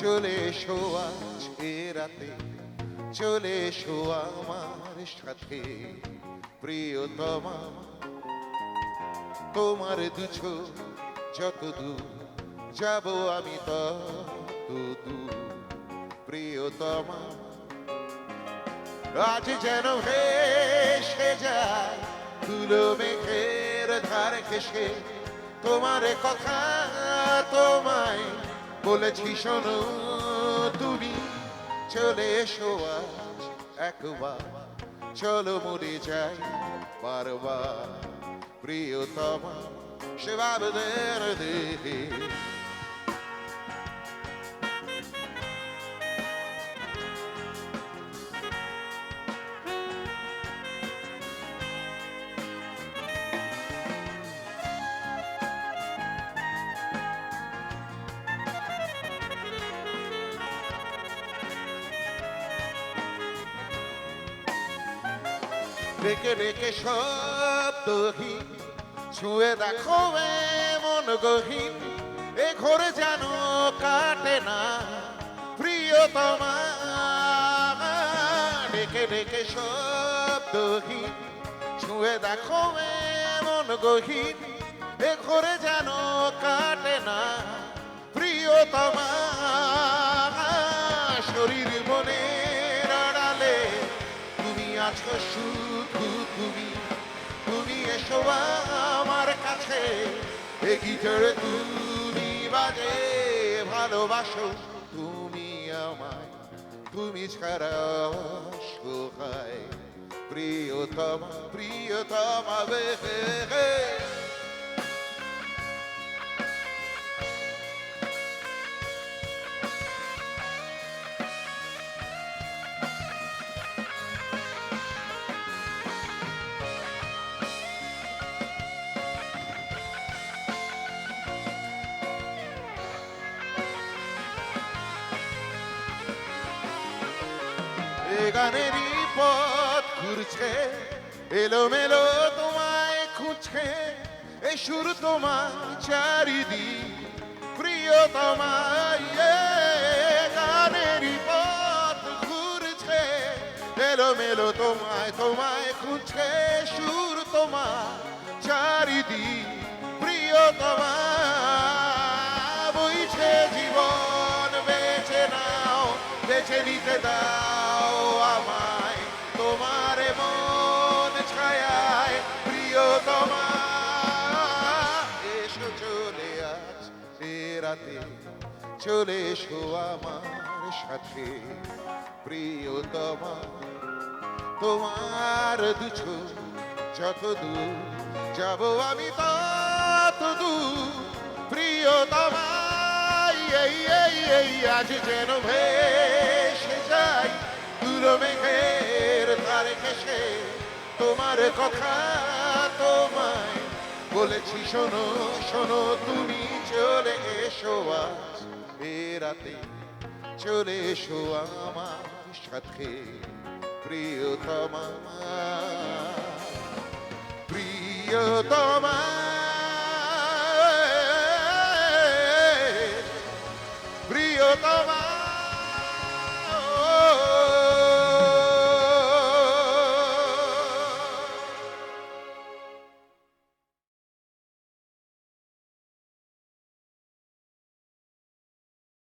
চলে এসো আজ রাতে, চলে এসো আমার সাথে। প্রিয়তমা, তোমার দুছো যত দূর, যাব আমি তত দূর প্রিয়তমা, আজ যেন ভেসে যায় তুলো মেঘের ধার ঘেসে তোমার কথা তোমায় বলেছি শোনো তুমি চলে এসো আজ একবার। চলো মরে যাই বারবার। প্রিয়তমা সেবাবদের দেহে রেখে রেখে শব্দহীন ছুঁয়ে দেখো মন গহীন। এ ঘরে যেন কাটে না। প্রিয় প্রিয়তমা, ডেকে ডেকে শব্দহীন ছুঁয়ে দেখো মন গহীন। এ ঘরে যেন আছো শুধু তুমি। তুমি এসো আমার কাছে। এ চড়ে তুমি বাজে, ভালোবাসো তুমি আমায়। তুমি ছাড়া সহায় প্রিয়তম প্রিয়তম বে। গানেরই পথ ঘুরছে তোমায় খুঁজছে। সুর তোমার চারিদি প্রিয় তোমায় গানেরই পথ ঘুরছে। তোমায় তোমায় খুঁজছে, সুর তোমার চারিদি প্রিয় তোমার বইছে জীবন, বেছে নাও, বেছে নিতে দাও। তোমার মন ছায়ায়, প্রিয় তোমার এসো চলে আজ এ রাতে, চলে এসো আমার সাথে প্রিয়তমা তোমার দুছো যত দূর, যাব আমি তত দূর এই আজ যেন ভেসে যাই ধারে ঘেসে তোমার কথা তোমায় বলেছি, শোনো শোনো, তুমি চলে এসো আজ। বেরাতে রাতে চলে এসো আমার সাথে, প্রিয়তমা। প্রিয়তমা।